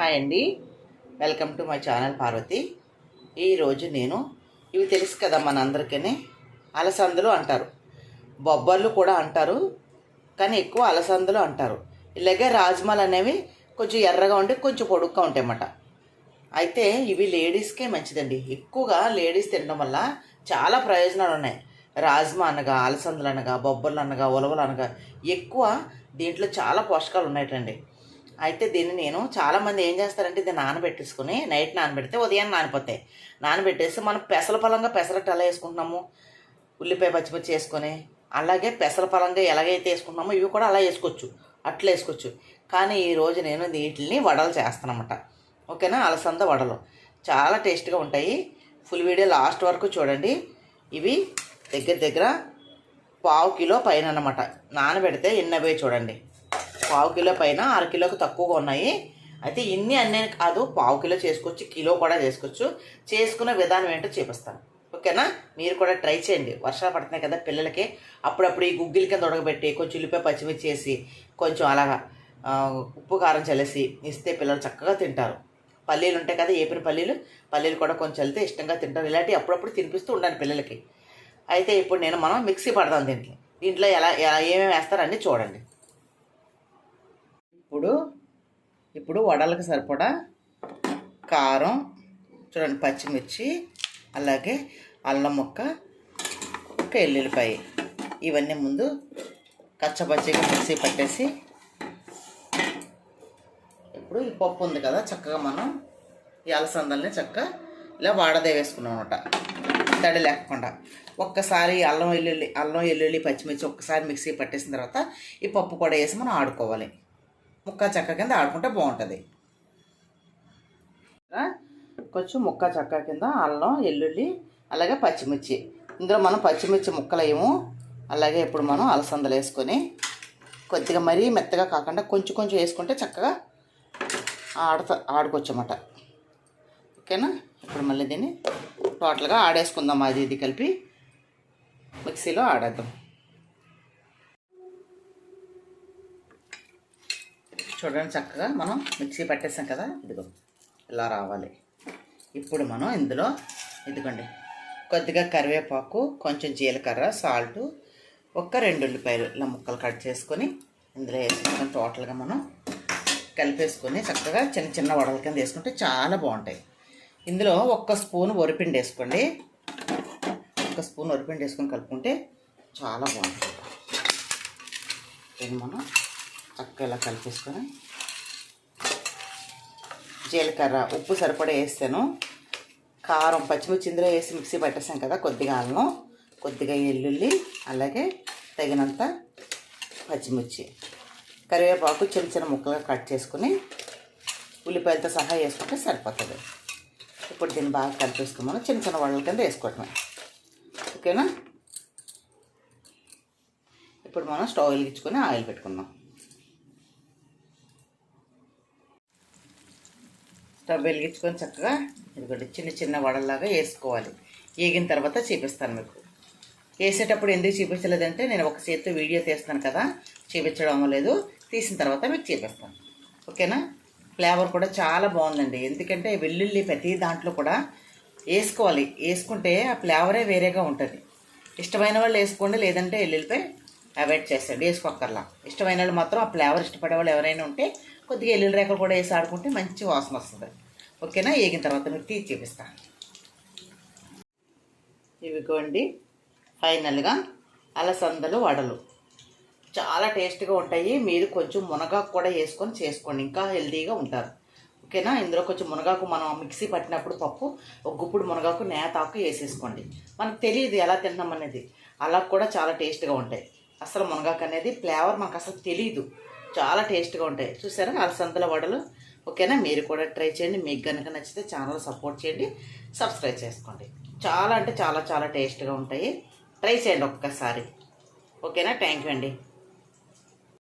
Hi అండి welcome to my channel Parvathi ఈరోజు నేను ఇవి తెలుసు కదా మనందరికీ అలసందలు అంటారు. బొబ్బర్లు కూడా అంటారు. కానీ ఎక్కువ అలసందలు అంటారు. ఇలాగే రాజ్మాలు అనేవి కొంచెం ఎర్రగా ఉండి కొంచెం పొడుగ్గా ఉంటాయి అన్నమాట అయితే ఇవి లేడీస్కే మంచిదండి. ఎక్కువగా లేడీస్ తినడం వల్ల చాలా ప్రయోజనాలు ఉన్నాయి. రాజ్మా అనగా అలసందలు అనగా బొబ్బర్లు అనగా ఉలవలు అనగా ఎక్కువ దీంట్లో చాలా పోషకాలు ఉన్నాయటండి. అయితే దీన్ని నేను చాలామంది ఏం చేస్తారంటే ఇది నానబెట్టేసుకుని నైట్ నానబెడితే ఉదయం నానిపోతాయి. నానబెట్టేసి మనం పెసల పలంగా పెసరట్టు ఎలా వేసుకుంటున్నాము? ఉల్లిపాయ పచ్చిమిర్చి వేసుకొని అలాగే పెసల పలంగా ఎలాగైతే వేసుకుంటున్నామో ఇవి కూడా అలా వేసుకోవచ్చు. అట్లా వేసుకోవచ్చు. కానీ ఈరోజు నేను వీటిని వడలు చేస్తానమాట ఓకేనా? అలసంద వడలు. చాలా టేస్ట్గా ఉంటాయి. ఫుల్ వీడియో లాస్ట్ వరకు చూడండి. ఇవి దగ్గర దగ్గర పావు కిలో పైన అన్నమాట. నానబెడితే ఎన్నవే చూడండి. పావు కిలో పైన అర కిలోకి తక్కువగా ఉన్నాయి. అయితే ఇన్ని అన్నీ కాదు పావు కిలో చేసుకోవచ్చు కిలో కూడా చేసుకోవచ్చు చేసుకునే విధానం ఏంటో చూపిస్తాను. ఓకేనా? మీరు కూడా ట్రై చేయండి. వర్షాలు పడుతున్నాయి కదా పిల్లలకి. అప్పుడప్పుడు ఈ గుగ్గిల కింద ఉడకబెట్టి కొంచెం ఉల్లిపాయ పచ్చిమిర్చి వేసి కొంచెం అలాగా ఉప్పు కారం చల్లేసి ఇస్తే పిల్లలు చక్కగా తింటారు. పల్లీలు ఉంటాయి కదా ఏపిన పల్లీలు. పల్లీలు కూడా కొంచెం చల్లితే ఇష్టంగా తింటారు. ఇలాంటివి అప్పుడప్పుడు తినిపిస్తూ ఉండాలి పిల్లలకి. అయితే ఇప్పుడు నేను మనం మిక్సీ పడదాం దీంట్లో దీంట్లో ఎలా ఎలా ఏమేమి వేస్తారని చూడండి. ఇప్పుడు ఇప్పుడు వడలకు సరిపడా కారం చూడండి పచ్చిమిర్చి అలాగే అల్లం ముక్క ఒక ఎల్లుల్లిపాయ. ఇవన్నీ ముందు కచ్చపచ్చిగా మిక్సీ పట్టేసి ఇప్పుడు ఈ పప్పు ఉంది కదా చక్కగా మనం ఈ అలసందల్ని చక్కగా ఇలా వాడదే వేసుకున్నాం అనమాట తడి లేకుండా. ఒక్కసారి అల్లం వెల్లుల్లి అల్లం వెల్లుల్లి పచ్చిమిర్చి ఒక్కసారి మిక్సీ పట్టేసిన తర్వాత ఈ పప్పు కూడా వేసి మనం ఆడుకోవాలి. ముక్క చెక్క కింద ఆడుకుంటే బాగుంటుంది. కొంచెం ముక్క చెక్క కింద అల్లం ఎల్లుల్లి అలాగే పచ్చిమిర్చి. ఇందులో మనం పచ్చిమిర్చి ముక్కలు అలాగే ఇప్పుడు మనం అలసందలు వేసుకొని కొద్దిగా మరీ మెత్తగా కాకుండా కొంచెం కొంచెం వేసుకుంటే చక్కగా ఆడతా ఆడుకోవచ్చు ఓకేనా? ఇప్పుడు మళ్ళీ దీన్ని టోటల్గా ఆడేసుకుందాం. అది ఇది కలిపి మిక్సీలో ఆడేద్దాం. చూడండి చక్కగా మనం మిక్సీ పట్టేసాం కదా. ఇదిగో ఇలా రావాలి. ఇప్పుడు మనం ఇందులో ఇదిగోండి కొద్దిగా కరివేపాకు కొంచెం జీలకర్ర సాల్ట్ ఒక్క రెండు ఉల్లిపాయలు ఇలా ముక్కలు కట్ చేసుకొని ఇందులో వేసుకొని టోటల్గా మనం కలిపేసుకొని చక్కగా చిన్న చిన్న వడల కింద వేసుకుంటే చాలా బాగుంటాయి. ఇందులో ఒక్క స్పూన్ వరిపిండి వేసుకోండి. ఒక్క స్పూన్ వరిపిండి వేసుకొని కలుపుకుంటే చాలా బాగుంటుంది. ఇది మనం చక్కగా ఇలా కలిపేసుకొని జీలకర్ర ఉప్పు సరిపడా వేస్తాను. కారం పచ్చిమిర్చి ఇందులో వేసి మిక్సీ పట్టేసాం కదా కొద్దిగా అల్లం కొద్దిగా ఎల్లుల్లి అలాగే తగినంత పచ్చిమిర్చి. కరివేపాకు చిన్న చిన్న ముక్కలుగా కట్ చేసుకుని ఉల్లిపాయలతో సహా వేసుకుంటే సరిపోతుంది. ఇప్పుడు దీన్ని బాగా కలిపేసుకున్నాను. చిన్న చిన్న వడల కింద వేసుకోవటమే. ఓకేనా? ఇప్పుడు మనం స్టవ్ వెలిగించుకొని ఆయిల్ పెట్టుకుందాం. స్టవ్ వెలిగించుకొని చక్కగా ఇదిగోండి చిన్న చిన్న వడల్లాగా వేసుకోవాలి. వేగిన తర్వాత చూపిస్తాను మీకు. వేసేటప్పుడు ఎందుకు చూపించలేదంటే నేను ఒక చేతితో వీడియో తీస్తాను కదా చూపించడం లేదు. తీసిన తర్వాత మీకు చూపిస్తాను. ఓకేనా? ఫ్లేవర్ కూడా చాలా బాగుందండి. ఎందుకంటే వెల్లుల్లి ప్రతి దాంట్లో కూడా వేసుకోవాలి. వేసుకుంటే ఆ ఫ్లేవరే వేరేగా ఉంటుంది. ఇష్టమైన వాళ్ళు వేసుకోండి లేదంటే వెల్లుల్లిపై అవాయిడ్ చేస్తాడు వేసుకోకర్లా ఇష్టమైన వాళ్ళు మాత్రం ఆ ఫ్లేవర్ ఇష్టపడే వాళ్ళు ఎవరైనా ఉంటే కొద్దిగా ఎల్లుల్లి రేఖలు కూడా వేసి ఆడుకుంటే మంచి వాసన వస్తుంది. ఓకేనా? వేగిన తర్వాత మీకు తీసి చూపిస్తాను. ఇవిగోండి. ఫైనల్గా అలసందలు వడలు. చాలా టేస్ట్గా ఉంటాయి. మీరు కొంచెం మునగాకు కూడా వేసుకొని చేసుకోండి. ఇంకా హెల్తీగా ఉంటారు. ఓకేనా? ఇందులో కొంచెం మునగాకు మనం మిక్సీ పట్టినప్పుడు పప్పు ఒక గుప్పుడు మునగాకు నేతాకు వేసేసుకోండి. మనకు తెలియదు ఎలా తింటాం అనేది అలా కూడా చాలా టేస్ట్గా ఉంటాయి. అసలు మునగాకు అనేది ఫ్లేవర్ మాకు అసలు తెలియదు చాలా టేస్ట్గా ఉంటాయి. చూసారా? అలసందల వడలు. ఓకేనా? మీరు కూడా ట్రై చేయండి. మీకు కనుక నచ్చితే ఛానల్ సపోర్ట్ చేయండి. సబ్స్క్రైబ్ చేసుకోండి. చాలా అంటే చాలా చాలా టేస్ట్గా ఉంటాయి. ట్రై చేయండి ఒక్కసారి. ఓకేనా? థ్యాంక్ యూ అండి.